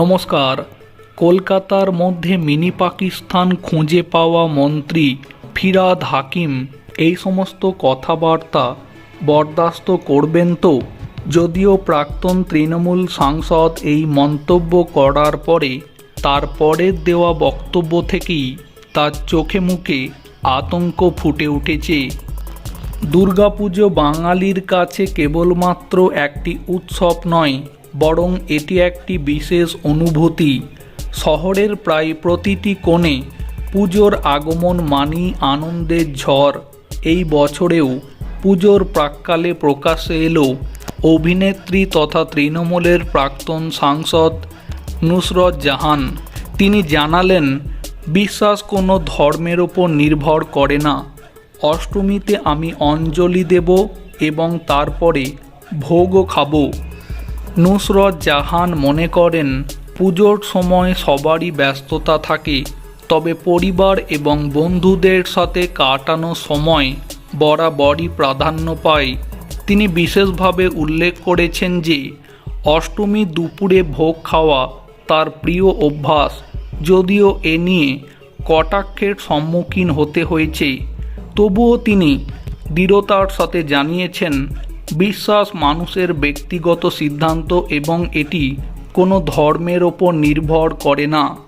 নমস্কার। কলকাতার মধ্যে মিনি পাকিস্তান খুঁজে পাওয়া মন্ত্রী ফিরাদ হাকিম, এই সমস্ত কথাবার্তা বরদাস্ত করবেন তো? যদিও প্রাক্তন তৃণমূল সাংসদ এই মন্তব্য করার পরে তার পরের দেওয়া বক্তব্য থেকেই তার চোখে মুখে আতঙ্ক ফুটে উঠেছে। দুর্গাপুজো বাঙালির কাছে কেবলমাত্র একটি উৎসব নয় বরং এটি একটি বিশেষ অনুভূতি। শহরের প্রায় প্রতিটি কোণে পুজোর আগমন মানি আনন্দের ঝড়। এই বছরেও পুজোর প্রাক্কালে প্রকাশ্যে এলো অভিনেত্রী তথা তৃণমূলের প্রাক্তন সাংসদ নুসরত জাহান। তিনি জানালেন, বিশ্বাস কোনো ধর্মের ওপর নির্ভর করে না। অষ্টমীতে আমি অঞ্জলি দেব এবং তারপরে ভোগও খাব। নুসরত জাহান মনে করেন, পুজোর সময় সবারই ব্যস্ততা থাকে, তবে পরিবার এবং বন্ধুদের সাথে কাটানো সময় বরাবরই প্রাধান্য পায়। তিনি বিশেষভাবে উল্লেখ করেছেন যে, অষ্টমী দুপুরে ভোগ খাওয়া তার প্রিয় অভ্যাস। যদিও এ নিয়ে কটাক্ষের সম্মুখীন হতে হয়েছে, তবুও তিনি দৃঢ়তার সাথে জানিয়েছেন বিশ্বাস মানুষের ব্যক্তিগত সিদ্ধান্ত এবং এটি কোনো ধর্মের ওপর নির্ভর করে না।